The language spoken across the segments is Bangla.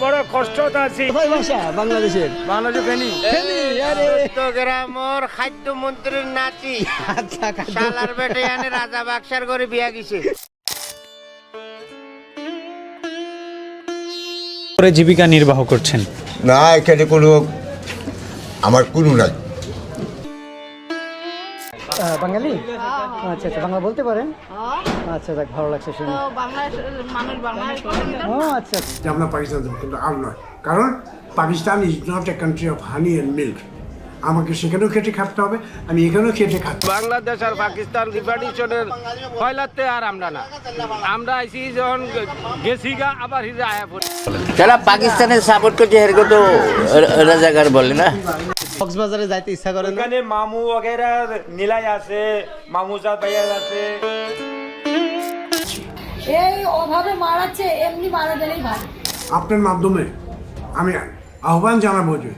বড় কষ্ট আছে। বাংলাদেশের। বাংলাদেশের বাংলাদেশ ফেনি ফেনী, আরে। চট্টগ্রামর খাদ্যমন্ত্রীর নাতি। আচ্ছা খাদ্য- শালার বেটে আনে রাজা বাক্সার করে বিয়া গেছে করে জীবিকা নির্বাহ করছেন। না এখানে কোনো আমার কোনো নাই। বাঙালি? আচ্ছা আচ্ছা বাংলা বলতে পারেন? আচ্ছা দেখ ভালো লাগছে শুনে। ও আচ্ছা আচ্ছা। আমরা পাকিস্তান কিন্তু আর নয়। কারণ Pakistan is not a country of honey and milk আমাকে সেখানেও খেটে খাটতে হবে আমি এখানেও খেটে খাটতে হবে। বাংলাদেশ আর পাকিস্তান রিপার্টিশনের ফয়লাতে আর আমরা না। আমরা আইসি যখন গেছি গা আবার হিরে আয়া পড়ি। যারা পাকিস্তানের সাপোর্ট করছে এরকম তো রাজাকার বলে না? কক্সবাজারে যাইতে ইচ্ছা করে না এখানে মামু वगैरह নীলাই আছে মামু সাহ ভাইয়া আছে এই অভাবে মারাচ্ছে এমনি মারা দিলেই ভালো আপনার মাধ্যমে আমি আহ্বান জানাবো যে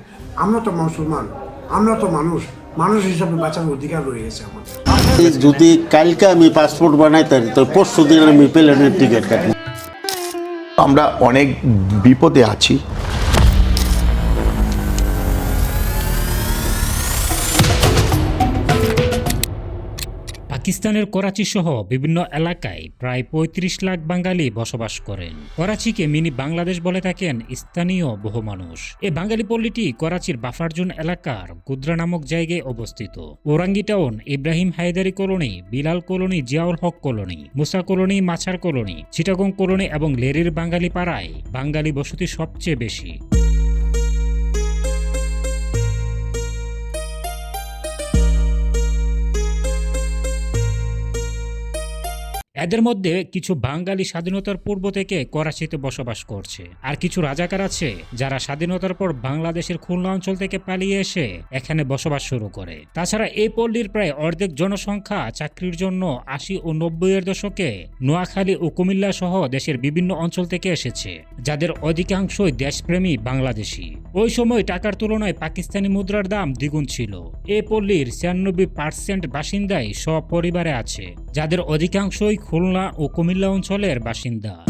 আমরা তো মুসলমান আমরা তো মানুষ মানুষ হিসাবে বাঁচার অধিকার রয়েছে আমাদের যদি কালকে আমি পাসপোর্ট বানাই তারি তো পরশু দিন আমি প্লেনের টিকিট কাটি আমরা অনেক বিপদে আছি পাকিস্তানের করাচি সহ বিভিন্ন এলাকায় প্রায় ৩৫ লাখ বাঙালি বসবাস করেন। করাচিকে মিনি বাংলাদেশ বলে থাকেন স্থানীয় বহু মানুষ। এই বাঙালি পল্লীটি করাচির বাফারজুন এলাকার গুদ্রা নামক জায়গায় অবস্থিত। Orangi town, Ibrahim Hyderi colony, Bilal colony, Ziaul Haq colony, Musa colony, Machar colony, Chittagong colony এবং লেরির বাঙালি পাড়ায় বাঙালি বসতি সবচেয়ে বেশি। এদের মধ্যে কিছু বাঙালি স্বাধীনতার পূর্ব থেকে করাচিতে বসবাস করছে। আর কিছু রাজাকার আছে যারা স্বাধীনতার পর বাংলাদেশের খুলনা অঞ্চল থেকে পালিয়ে এসে এখানে বসবাস শুরু করে। তাছাড়া এই পল্লীর প্রায় অর্ধেক জনসংখ্যা চাকরির জন্য আশি ও নব্বই এর দশকে নোয়াখালী ও কুমিল্লা সহ দেশের বিভিন্ন অঞ্চল থেকে এসেছে, যাদের অধিকাংশই দেশপ্রেমী বাংলাদেশি। ওই সময় টাকার তুলনায় পাকিস্তানি মুদ্রার দাম দ্বিগুণ ছিল। এই পল্লীর ছিয়ানব্বই পার্সেন্ট বাসিন্দাই সপরিবারে আছে, যাদের অধিকাংশই খুলনা ও কুমিল্লা অঞ্চলের বাসিন্দা।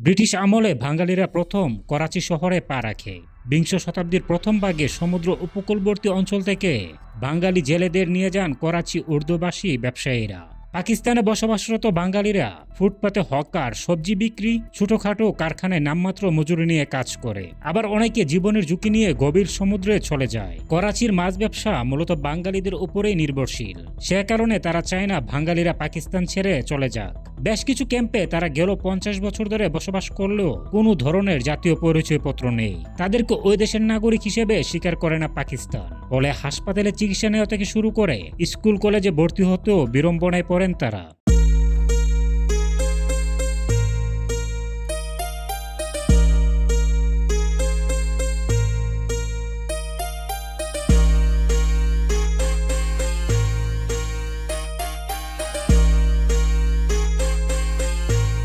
ব্রিটিশ আমলে বাঙালিরা প্রথম করাচি শহরে পা রাখে। বিংশ শতাব্দীর প্রথম ভাগে সমুদ্র উপকূলবর্তী অঞ্চল থেকে বাঙালি জেলেদের নিয়ে যান করাচি উর্দুভাষী ব্যবসায়ীরা। পাকিস্তানে বসবাসরত বাঙালিরা ফুটপাতে হকার সবজি বিক্রি, ছোটখাটো কারখানায় নামমাত্র মজুরি নিয়ে কাজ করে। আবার অনেকে জীবনের ঝুঁকি নিয়ে গভীর সমুদ্রে চলে যায়। করাচির মাছ ব্যবসা মূলত বাঙালিদের উপরেই নির্ভরশীল। সে কারণে তারা চায় না বাঙালিরা পাকিস্তান ছেড়ে চলে যাক। বেশ কিছু ক্যাম্পে তারা গেল পঞ্চাশ বছর ধরে বসবাস করলেও কোনো ধরনের জাতীয় পরিচয়পত্র নেই। তাদেরকে ওই দেশের নাগরিক হিসেবে স্বীকার করে না পাকিস্তান। ফলে হাসপাতালে চিকিৎসা নেওয়া থেকে শুরু করে স্কুল কলেজে ভর্তি হতেও বিড়ম্বনায় পড়েন তারা।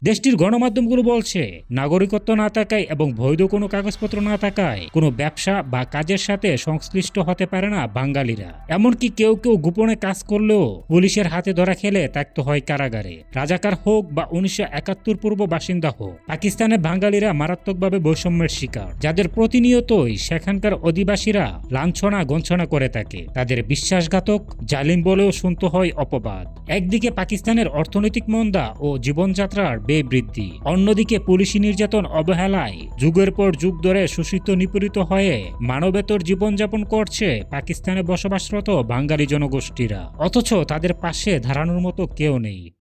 দেশটির গণমাধ্যমগুলো বলছে, নাগরিকত্ব না থাকায় এবং বৈধ কোনো কাগজপত্র না থাকায় কোনো ব্যবসা বা কাজের সাথে সংশ্লিষ্ট হতে পারে না বাঙালিরা। এমনকি কেউ কেউ গোপনে কাজ করলেও পুলিশের হাতে ধরা খেলে থাকতে হয় কারাগারে। রাজাকার হোক বা উনিশশো একাত্তর পূর্ব বাসিন্দা হোক, পাকিস্তানে বাঙালিরা মারাত্মকভাবে বৈষম্যের শিকার। যাদের প্রতিনিয়তই সেখানকার অধিবাসীরা লাঞ্ছনা গঞ্ছনা করে থাকে, তাদের বিশ্বাসঘাতক, জালিম বলেও শুনতে হয় অপবাদ। একদিকে পাকিস্তানের অর্থনৈতিক মন্দা ও জীবনযাত্রার ব্যয় বৃদ্ধি অন্যদিকে পুলিশি নির্যাতন অবহেলায় যুগের পর যুগ ধরে শোষিত নিপীড়িত হয়ে মানবেতর জীবনযাপন করছে পাকিস্তানে বসবাসরত বাঙালি জনগোষ্ঠীরা। অথচ তাদের পাশে ধারানোর মতো কেউ নেই।